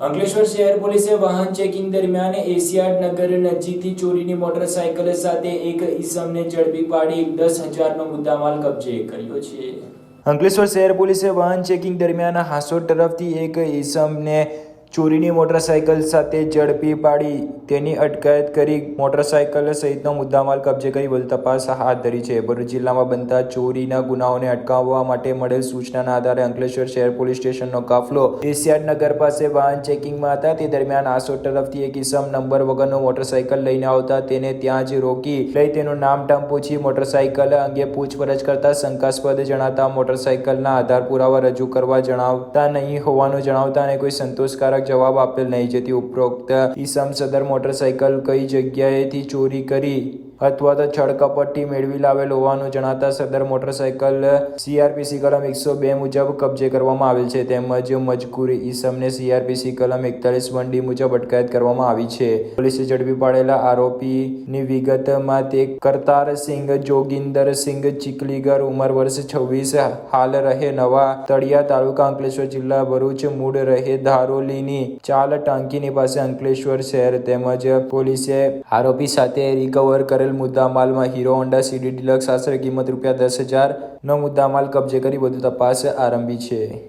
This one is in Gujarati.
અંકલેશ્વર શહેર પોલીસે વાહન ચેકિંગ દરમિયાન એશિયાડ નગર નજીકથી ચોરીની મોટરસાયકલ સાથે એક ઈસમને ઝડપી પાડી દસ હજારનો મુદ્દામાલ કબજે કર્યો છે. અંકલેશ્વર શહેર પોલીસે વાહન ચેકિંગ દરમિયાન હાસોડ તરફથી એક ઈસમને ચોરીની મોટરસાયકલ સાથે ઝડપી પાડી તેની અટકાયત કરી મોટરસાયકલ સહિતનો મુદ્દામાલ કબજે કરી વધુ તપાસ હાથ ધરી છે. ભરૂચ જિલ્લામાં બનતા ચોરીના ગુનાઓને અટકાવવા માટે મળેલ સૂચનાના આધારે અંકલેશ્વર શહેર પોલીસ સ્ટેશનનો કાફલો એશિયાડ નગર પાસે વાહન ચેકિંગમાં હતા. તે દરમિયાન આસોડ તરફથી એક ઇસમ નંબર વગરનો મોટરસાયકલ લઈને આવતા તેને ત્યાં જ રોકી લઈ તેનું નામ ટામ પૂછી મોટરસાયકલ અંગે પૂછપરછ કરતા શંકાસ્પદ જણાતા મોટરસાયકલના આધાર પુરાવા રજૂ કરવા જણાવતા નહીં હોવાનું જણાવતા અને કોઈ સંતોષકારક જવાબ આપેલ નહીં. જેથી ઉપરોક્ત ઈસમ સદર મોટરસાયકલ કઈ જગ્યાએથી ચોરી કરી? અથવા તો છડકપટ્ટી મેળવી લાવેલ હોવાનું જણાતા સદર મોટરસાયકલ સીઆરપીસી કલમ એકસો બે મુજબ કબજે કરવામાં આવેલ છે. તેમજ મજકૂરી ઈસમને સીઆરપીસી કલમ એકતાલીસ વન ડી મુજબ અટકાયત કરવામાં આવી છે. પોલીસે ઝડપી પાડેલા આરોપીની વિગતમાં તે કરતાર સિંઘ, જોગિંદર સિંઘ ચીકલીગર ઉંમર વર્ષ છવ્વીસ, હાલ રહે નવા તળિયા તાલુકા અંકલેશ્વર જિલ્લા ભરૂચ, મૂળ રહે ધારોલીની ચાલ ટાંકીની પાસે અંકલેશ્વર શહેર. તેમજ પોલીસે આરોપી સાથે રિકવર કરેલ મુદ્દામાલમાં હીરો, હોન્ડા, સીડી, ડિલક્સ, આશરે કિંમત રૂપિયા દસ હજાર નો મુદ્દામાલ કબજે કરી વધુ તપાસ આરંભી છે.